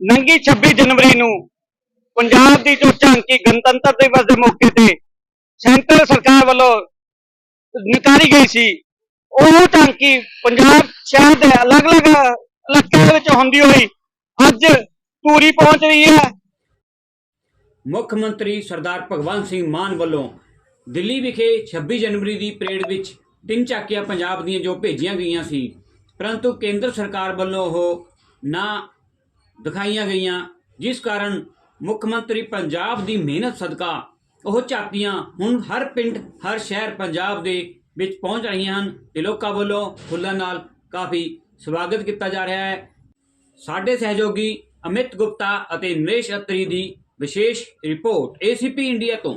ਨੰਗੀ 26 ਜਨਵਰੀ ਨੂੰ ਪੰਜਾਬ ਦੀ ਜੋ ਝਾਂਕੀ ਗਣਤੰਤਰ ਦਿਵਸ ਦੇ ਮੌਕੇ ਤੇ ਸੈਂਟਰ ਸਰਕਾਰ ਵੱਲੋਂ ਨਿਕਾਲੀ ਗਈ ਸੀ, ਉਹ ਝਾਂਕੀ ਪੰਜਾਬ ਸ਼ਹਿਰ ਦੇ ਅਲੱਗ-ਅਲੱਗ ਇਲਾਕਿਆਂ ਵਿੱਚ ਹੁੰਦੀ ਹੋਈ ਅੱਜ ਪੂਰੀ ਪਹੁੰਚ ਰਹੀ ਹੈ। ਮੁੱਖ ਮੰਤਰੀ ਸਰਦਾਰ ਭਗਵੰਤ ਸਿੰਘ ਮਾਨ ਵੱਲੋਂ ਦਿੱਲੀ ਵਿਖੇ 26 ਜਨਵਰੀ ਦੀ ਪਰੇਡ ਵਿੱਚ ਤਿੰਨ ਝਾਕੀਆਂ ਪੰਜਾਬ ਦੀਆਂ ਜੋ ਭੇਜੀਆਂ ਗਈਆਂ ਸੀ, ਪਰੰਤੂ ਕੇਂਦਰ ਸਰਕਾਰ ਵੱਲੋਂ ਉਹ ਨਾ ਦਿਖਾਈਆਂ ਗਈਆਂ, ਜਿਸ ਕਾਰਨ ਮੁੱਖ ਮੰਤਰੀ ਪੰਜਾਬ ਦੀ ਮਿਹਨਤ ਸਦਕਾ ਉਹ ਝਾਕੀਆਂ ਹੁਣ ਹਰ ਪਿੰਡ, ਹਰ ਸ਼ਹਿਰ ਪੰਜਾਬ ਦੇ ਵਿੱਚ ਪਹੁੰਚ ਰਹੀਆਂ ਹਨ ਤੇ ਲੋਕਾਂ ਵੱਲੋਂ ਫੁੱਲਾਂ ਨਾਲ ਕਾਫੀ ਸਵਾਗਤ ਕੀਤਾ ਜਾ ਰਿਹਾ ਹੈ। ਸਾਡੇ ਸਹਿਯੋਗੀ ਅਮਿਤ ਗੁਪਤਾ ਅਤੇ ਨਰੇਸ਼ ਅਤਰੀ ਦੀ ਵਿਸ਼ੇਸ਼ ਰਿਪੋਰਟ ACP ਇੰਡੀਆ ਤੋਂ।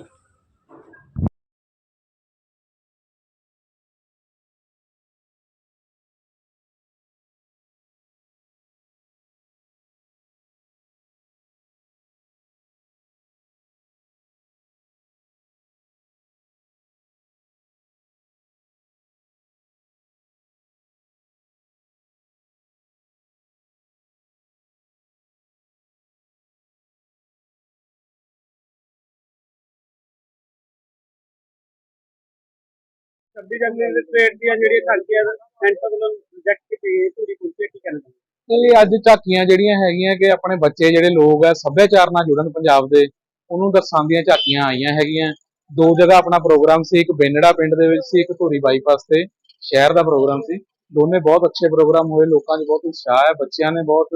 ਛੱਬੀ ਜਨਵਰੀ ਦੇ ਪਰੇਡ ਦੀਆਂ ਜਿਹੜੀਆਂ ਝਾਂਕੀਆਂ ਸੈਂਟਰ ਵੱਲੋਂ ਰਿਜੈਕਟ ਕੀਤੀ ਗਈ ਪੂਰੀ ਪਹੁੰਚੀ ਕੀ ਕਹਿਣਾ ਚਾਹੁੰਦੇ ਅੱਜ ਝਾਕੀਆਂ ਜਿਹੜੀਆਂ ਹੈਗੀਆਂ ਕਿ ਆਪਣੇ ਬੱਚੇ ਜਿਹੜੇ ਲੋਕ ਆ, ਸੱਭਿਆਚਾਰ ਨਾਲ ਜੁੜਨ ਪੰਜਾਬ ਦੇ, ਉਹਨੂੰ ਦਰਸਾਉਂਦੀਆਂ ਝਾਕੀਆਂ ਆਈਆਂ ਹੈਗੀਆਂ। ਦੋ ਜਗ੍ਹਾ ਆਪਣਾ ਪ੍ਰੋਗਰਾਮ ਸੀ, ਇੱਕ ਬੇਨੜਾ ਪਿੰਡ ਦੇ ਵਿੱਚ ਸੀ, ਇੱਕ ਧੂਰੀ ਬਾਈਪਾਸ ਤੇ ਸ਼ਹਿਰ ਦਾ ਪ੍ਰੋਗਰਾਮ ਸੀ। ਦੋਨੇ ਬਹੁਤ ਅੱਛੇ ਪ੍ਰੋਗਰਾਮ ਹੋਏ, ਲੋਕਾਂ 'ਚ ਬਹੁਤ ਉਤਸ਼ਾਹ ਹੈ, ਬੱਚਿਆਂ ਨੇ ਬਹੁਤ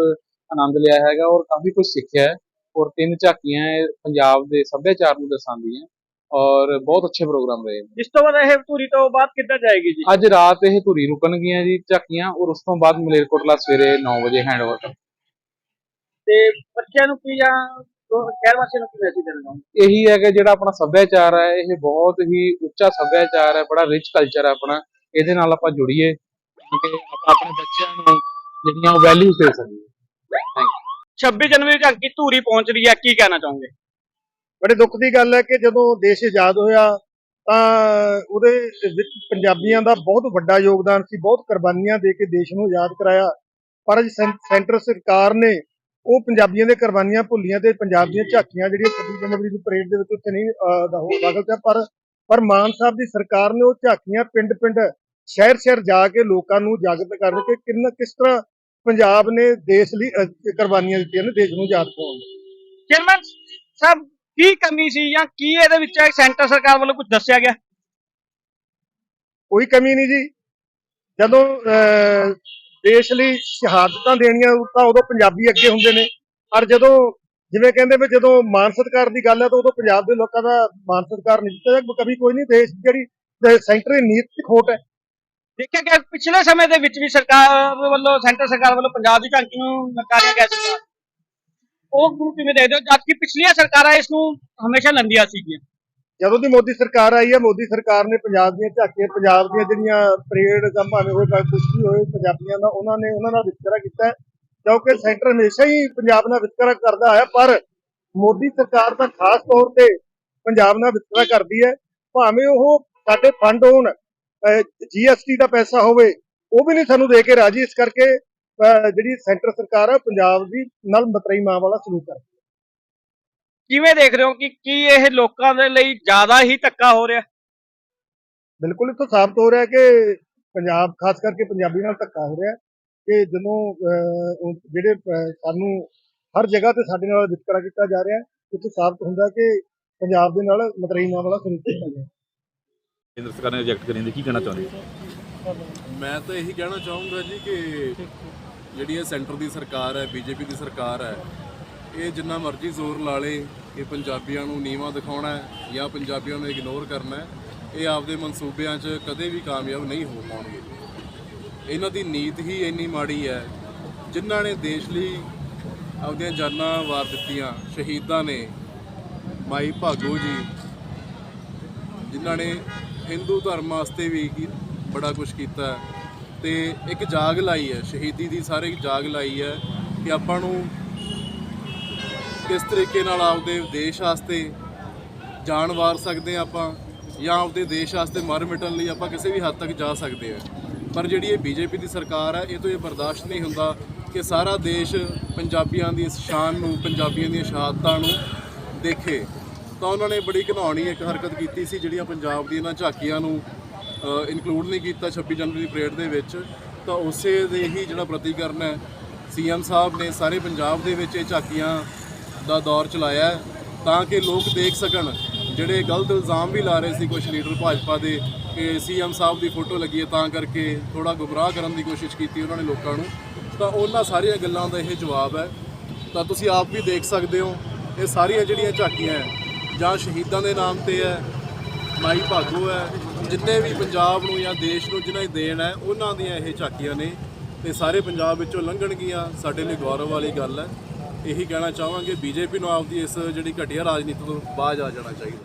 ਆਨੰਦ ਲਿਆ ਹੈਗਾ ਔਰ ਕਾਫੀ ਕੁਝ ਸਿੱਖਿਆ ਹੈ। ਔਰ ਤਿੰਨ ਝਾਕੀਆਂ ਪੰਜਾਬ ਦੇ ਸੱਭਿਆਚਾਰ ਨੂੰ ਦਰਸਾਉਂਦੀਆਂ। ਔਰ ਬਹੁਤ ਅੱਛੇ ਪ੍ਰੋਗਰਾਮ ਰਹੇ। ਨੇ ਇਸ ਤੋਂ ਬਾਅਦ ਇਹ ਪੂਰੀ ਤੋਂ ਬਾਅਦ ਕਿੱਦਾਂ ਜਾਏਗੀ ਜੀ? ਅੱਜ ਰਾਤ ਇਹ ਧੂਰੀ ਰੁਕਣਗੀਆਂ ਜੀ ਝਾਕੀਆਂ ਔਰ ਉਸ ਤੋਂ ਬਾਅਦ ਮਲੇਰਕੋਟਲਾ ਸਵੇਰੇ 9 ਵਜੇ ਹੈਂਡਓਵਰ ਤੇ ਬੱਚਿਆਂ ਨੂੰ ਕੀ ਜਾਂ ਦੋ- ਸ਼ਹਿਰ ਵਾਸੀਆਂ ਨੂੰ ਕੀ ਮੈਸੇਜ ਦੇਣਾ ਚਾਹੁੰਦੇ ਇਹੀ ਹੈ ਕਿ ਜਿਹੜਾ ਆਪਣਾ ਸੱਭਿਆਚਾਰ ਹੈ ਇਹ ਬਹੁਤ ਹੀ ਉੱਚਾ ਸੱਭਿਆਚਾਰ ਹੈ ਬੜਾ ਰਿਚ ਕਲਚਰ ਹੈ ਆਪਣਾ। ਇਹਦੇ ਨਾਲ ਆਪਾਂ ਜੁੜੀਏ ਕਿ ਆਪਾਂ ਆਪਣੇ ਬੱਚਿਆਂ ਨੂੰ ਜਿਹੜੀਆਂ ਵੈਲਿਊਜ਼ ਦੇ ਸਕੀਏ। ਥੈਂਕ ਯੂ 26 ਜਨਵਰੀ ਝਾਂਕੀ ਧੂਰੀ ਪਹੁੰਚ ਰਹੀ ਹੈ ਕੀ ਕਹਿਣਾ ਚਾਹੋਗੇ? ਬੜੇ ਦੁੱਖ ਦੀ ਗੱਲ ਹੈ ਕਿ ਜਦੋਂ ਦੇਸ਼ ਆਜ਼ਾਦ ਹੋਇਆ ਤਾਂ ਉਹਦੇ ਵਿੱਚ ਪੰਜਾਬੀਆਂ ਦਾ ਬਹੁਤ ਵੱਡਾ ਯੋਗਦਾਨ ਸੀ, ਬਹੁਤ ਕੁਰਬਾਨੀਆਂ ਦੇ ਕੇ ਦੇਸ਼ ਨੂੰ ਆਜ਼ਾਦ ਕਰਾਇਆ। ਪਰ ਅੱਜ ਸੈਂਟਰ ਸਰਕਾਰ ਨੇ ਉਹ ਪੰਜਾਬੀਆਂ ਦੇ ਕੁਰਬਾਨੀਆਂ ਭੁੱਲੀਆਂ ਤੇ ਪੰਜਾਬ ਦੀਆਂ ਝਾਕੀਆਂ ਜਿਹੜੀਆਂ 26 ਜਨਵਰੀ ਦੀ ਪਰੇਡ ਦੇ ਵਿੱਚ ਉੱਥੇ ਨਹੀਂ ਦਾਖਲ ਤੇ ਪਰ ਪਰ ਮਾਨ ਸਾਹਿਬ ਦੀ ਸਰਕਾਰ ਨੇ ਉਹ ਝਾਕੀਆਂ ਪਿੰਡ-ਪਿੰਡ, ਸ਼ਹਿਰ-ਸ਼ਹਿਰ ਜਾ ਕੇ ਲੋਕਾਂ ਨੂੰ ਜਾਗਰਤ ਕਰਨ ਕਿ ਕਿੰਨਾ, ਕਿਸ ਤਰ੍ਹਾਂ ਪੰਜਾਬ ਨੇ ਦੇਸ਼ ਲਈ ਕੁਰਬਾਨੀਆਂ ਦਿੱਤੀਆਂ ਨੇ, ਦੇਸ਼ ਨੂੰ ਆਜ਼ਾਦ ਕਰਾਉਣ ਲਈ। ਚੇਅਰਮੈਨ ਸਾਹਿਬ ਕੀ ਕਮੀ ਸੀ ਜਾਂ ਕੀ ਇਹਦੇ ਵਿੱਚ ਸੈਂਟਰ ਸਰਕਾਰ ਵੱਲੋਂ ਕੁਝ ਦੱਸਿਆ ਗਿਆ? ਕੋਈ ਕਮੀ ਨਹੀਂ ਜੀ। ਜਦੋਂ ਦੇਸ਼ ਲਈ ਸ਼ਹਾਦਤਾਂ ਦੇਣੀਆਂ ਤਾਂ ਉਦੋਂ ਪੰਜਾਬੀ ਅੱਗੇ ਹੁੰਦੇ ਨੇ। ਪਰ ਜਦੋਂ ਜਿਵੇਂ ਕਹਿੰਦੇ ਵੀ ਜਦੋਂ ਮਾਨ ਸਤਿਕਾਰ ਦੀ ਗੱਲ ਹੈ ਤਾਂ ਉਦੋਂ ਪੰਜਾਬ ਦੇ ਲੋਕਾਂ ਦਾ ਮਾਨ ਸਤਿਕਾਰ ਨਹੀਂ ਦਿੱਤਾ ਜਾਂਦਾ। ਕभी ਕੋਈ ਨਹੀਂ ਦੇਸ਼ ਜਿਹੜੀ ਸੈਂਟਰੀ ਨੀਤੀ ਦੀ ਖੋਟ ਹੈ। ਦੇਖਿਆ ਗਿਆ ਪਿਛਲੇ ਸਮੇਂ ਦੇ ਵਿੱਚ ਵੀ ਸਰਕਾਰ ਵੱਲੋਂ ਸੈਂਟਰ ਸਰਕਾਰ ਵੱਲੋਂ ਪੰਜਾਬ ਦੀ ਝਾਂਕੀ ਨੂੰ ਨਕਾਰਿਆ ਗਿਆ ਸੀ ਉਹ ਨੂੰ ਕਿਵੇਂ ਦੇਖਦੇ ਹੋ? ਜਦਕਿ ਪਿਛਲੀਆਂ ਸਰਕਾਰਾਂ ਇਸ ਨੂੰ ਹਮੇਸ਼ਾ ਲੰਦੀਆਂ ਸੀਗੀਆਂ। ਜਦੋਂ ਦੀ ਮੋਦੀ ਸਰਕਾਰ ਆਈ ਹੈ, ਮੋਦੀ ਸਰਕਾਰ ਨੇ ਪੰਜਾਬ ਦੀਆਂ ਝਾਕੀਆਂ, ਪੰਜਾਬ ਦੀਆਂ ਜਿਹੜੀਆਂ ਪਰੇਡ ਜਾਂ ਭਾਵੇਂ ਹੋਏ ਭਾਵੇਂ ਕੁਛ ਵੀ ਹੋਏ ਪੰਜਾਬੀਆਂ ਦਾ, ਉਹਨਾਂ ਨੇ ਉਹਨਾਂ ਨਾਲ ਵਿਤਕਰਾ ਕੀਤਾ ਕਿਉਂਕਿ ਸੈਂਟਰ ਹਮੇਸ਼ਾ ਹੀ ਪੰਜਾਬ ਨਾਲ ਵਿਤਕਰਾ ਕਰਦਾ ਆਇਆ ਪਰ ਮੋਦੀ ਸਰਕਾਰ ਤਾਂ ਖਾਸ ਤੌਰ ਤੇ ਪੰਜਾਬ ਨਾਲ ਵਿਤਕਰਾ ਕਰਦੀ ਹੈ। ਭਾਵੇਂ ਉਹ ਸਾਡੇ ਫੰਡ ਹੋਣ ਜੀਐਸਟੀ ਦਾ ਪੈਸਾ ਹੋਵੇ, ਉਹ ਵੀ ਨਹੀਂ ਸਾਨੂੰ ਦੇ ਕੇ ਰਾਜੀ। ਇਸ ਕਰਕੇ ਜਿਹੜੀ ਸੈਂਟਰ ਸਰਕਾਰ ਹੈ ਪੰਜਾਬ ਦੀ ਨਾਲ ਮਤਰਈ ਮਾਂ ਵਾਲਾ ਸਲੂਕ ਕਰ ਕਿਵੇਂ ਦੇਖ ਰਹੇ ਹੋ ਕਿ ਕੀ ਇਹ ਲੋਕਾਂ ਦੇ ਲਈ ਜ਼ਿਆਦਾ ਹੀ ਧੱਕਾ ਹੋ ਰਿਹਾ? ਬਿਲਕੁਲ ਇੱਥੋਂ ਸਾਬਤ ਹੋ ਰਿਹਾ ਕਿ ਪੰਜਾਬ ਖਾਸ ਕਰਕੇ ਪੰਜਾਬੀ ਨਾਲ ਧੱਕਾ ਹੋ ਰਿਹਾ ਕਿ ਜਦੋਂ ਜਿਹੜੇ ਸਾਨੂੰ ਹਰ ਜਗ੍ਹਾ ਤੇ ਸਾਡੇ ਨਾਲ ਵਿਤਕਰਾ ਕੀਤਾ ਜਾ ਰਿਹਾ ਇੱਥੋਂ ਸਾਬਤ ਹੁੰਦਾ ਕਿ ਪੰਜਾਬ ਦੇ ਨਾਲ ਮਤਰਈ ਮਾਂ ਵਾਲਾ ਸਲੂਕ ਕੀਤਾ ਗਿਆ। ਕੇਂਦਰ ਸਰਕਾਰ ਨੇ ਰਿਜੈਕਟ ਕਰੀ ਜਾਂਦੀ ਕੀ ਕਹਿਣਾ ਚਾਹੁੰਦੇ ਹੋ? ਮੈਂ ਤਾਂ ਇਹੀ ਕਹਿਣਾ ਚਾਹੂੰਗਾ ਜੀ ਕਿ ਜਿਹੜੀ ਇਹ ਸੈਂਟਰ ਦੀ ਸਰਕਾਰ ਹੈ, ਬੀਜੇਪੀ ਦੀ ਸਰਕਾਰ ਹੈ, ਇਹ ਜਿੰਨਾ ਮਰਜ਼ੀ ਜ਼ੋਰ ਲਾ ਲੇ ਕਿ ਪੰਜਾਬੀਆਂ ਨੂੰ ਨੀਵਾਂ ਦਿਖਾਉਣਾ ਹੈ ਜਾਂ ਪੰਜਾਬੀਆਂ ਨੂੰ ਇਗਨੋਰ ਕਰਨਾ ਹੈ, ਇਹ ਆਪਦੇ ਮਨਸੂਬਿਆਂ 'ਚ ਕਦੇ ਵੀ ਕਾਮਯਾਬ ਨਹੀਂ ਹੋ ਪਾਉਣਗੇ। ਇਹਨਾਂ ਦੀ ਨੀਤ ਹੀ ਇੰਨੀ ਮਾੜੀ ਹੈ, ਜਿਨ੍ਹਾਂ ਨੇ ਦੇਸ਼ ਲਈ ਆਪਦੀਆਂ ਜਾਨਾਂ ਵਾਰ ਦਿੱਤੀਆਂ, ਸ਼ਹੀਦਾਂ ਨੇ, ਮਾਈ ਭਾਗੋ ਜੀ, ਜਿਨ੍ਹਾਂ ਨੇ ਹਿੰਦੂ ਧਰਮ ਵਾਸਤੇ ਵੀ ਬੜਾ ਕੁਝ ਕੀਤਾ ਹੈ। ਤੇ ਇੱਕ ਜਾਗ ਲਾਈ ਹੈ, ਸ਼ਹੀਦੀ ਦੀ ਸਾਰੇ ਜਾਗ ਲਾਈ ਹੈ ਕਿ ਆਪਾਂ ਨੂੰ ਕਿਸ ਤਰੀਕੇ ਨਾਲ ਆਪਦੇ ਦੇਸ਼ ਵਾਸਤੇ ਜਾਨ ਵਾਰ ਸਕਦੇ ਹਾਂ ਆਪਾਂ ਜਾਂ ਆਪਦੇ ਦੇਸ਼ ਵਾਸਤੇ ਮਰ ਮਿਟਣ ਲਈ ਆਪਾਂ ਕਿਸੇ ਵੀ ਹੱਦ ਤੱਕ ਜਾ ਸਕਦੇ ਹਾਂ। ਪਰ ਜਿਹੜੀ ਇਹ ਬੀਜੇਪੀ ਦੀ ਸਰਕਾਰ ਹੈ, ਇਹ ਤੋਂ ਇਹ ਬਰਦਾਸ਼ਤ ਨਹੀਂ ਹੁੰਦਾ ਕਿ ਸਾਰਾ ਦੇਸ਼ ਪੰਜਾਬੀਆਂ ਦੀ ਇਸ ਸ਼ਾਨ ਨੂੰ, ਪੰਜਾਬੀਆਂ ਦੀਆਂ ਸ਼ਹਾਦਤਾਂ ਨੂੰ ਦੇਖੇ। ਤਾਂ ਉਹਨਾਂ ਨੇ ਬੜੀ ਘਿਨਾਉਣੀ ਇੱਕ ਹਰਕਤ ਕੀਤੀ ਸੀ ਜਿਹੜੀਆਂ ਪੰਜਾਬ ਦੀ ਇਹਨਾਂ ਝਾਕੀਆਂ ਨੂੰ ਇਨਕਲੂਡ ਨਹੀਂ ਕੀਤਾ 26 ਜਨਵਰੀ ਦੀ ਪਰੇਡ ਦੇ ਵਿੱਚ, ਤਾਂ ਉਸੇ ਦੇ ਹੀ ਜਿਹੜਾ ਪ੍ਰਤੀਕਰਨ ਹੈ, ਸੀਐਮ ਸਾਹਿਬ ਨੇ ਸਾਰੇ ਪੰਜਾਬ ਦੇ ਵਿੱਚ ਇਹ ਝਾਕੀਆਂ ਦਾ ਦੌਰ ਚਲਾਇਆ ਤਾਂ ਕਿ ਲੋਕ ਦੇਖ ਸਕਣ, ਜਿਹੜੇ ਗਲਤ ਇਲਜ਼ਾਮ ਵੀ ਲਾ ਰਹੇ ਸੀ ਕੁਝ ਲੀਡਰ ਭਾਜਪਾ ਦੇ, ਕਿ ਸੀਐਮ ਸਾਹਿਬ ਦੀ ਫੋਟੋ ਲੱਗੀ ਹੈ, ਤਾਂ ਕਰਕੇ ਥੋੜਾ ਗੁੰਮਰਾਹ ਕਰਨ ਦੀ ਕੋਸ਼ਿਸ਼ ਕੀਤੀ ਉਹਨਾਂ ਨੇ ਲੋਕਾਂ ਨੂੰ, ਤਾਂ ਉਹਨਾਂ ਸਾਰੀਆਂ ਗੱਲਾਂ ਦਾ ਇਹ ਜਵਾਬ ਹੈ। ਤਾਂ ਤੁਸੀਂ ਆਪ ਵੀ ਦੇਖ ਸਕਦੇ ਹੋ, ਇਹ ਸਾਰੀਆਂ ਜਿਹੜੀਆਂ ਝਾਕੀਆਂ ਹੈ, ਜਾਂ ਸ਼ਹੀਦਾਂ ਦੇ ਨਾਮ ਤੇ ਹੈ, ਮਾਈ ਭਾਗੋ ਹੈ ਜਿੰਨੇ ਵੀ ਪੰਜਾਬ ਨੂੰ ਜਾਂ ਦੇਸ਼ ਨੂੰ ਜਿਨ੍ਹਾਂ ਦੀ ਦੇਣ ਹੈ, ਉਹਨਾਂ ਦੀਆਂ ਇਹ ਝਾਕੀਆਂ ਨੇ ਤੇ ਸਾਰੇ ਪੰਜਾਬ ਵਿੱਚੋਂ ਲੰਘਣਗੀਆਂ, ਸਾਡੇ ਲਈ ਗੌਰਵ ਵਾਲੀ ਗੱਲ ਹੈ। ਇਹੀ ਕਹਿਣਾ ਚਾਹਾਂਗੇ, ਬੀਜੇਪੀ ਨੂੰ ਆਪਦੀ ਇਸ ਜਿਹੜੀ ਘਟੀਆ ਰਾਜਨੀਤੀ ਤੋਂ ਬਾਜ ਆ ਜਾਣਾ ਚਾਹੀਦਾ।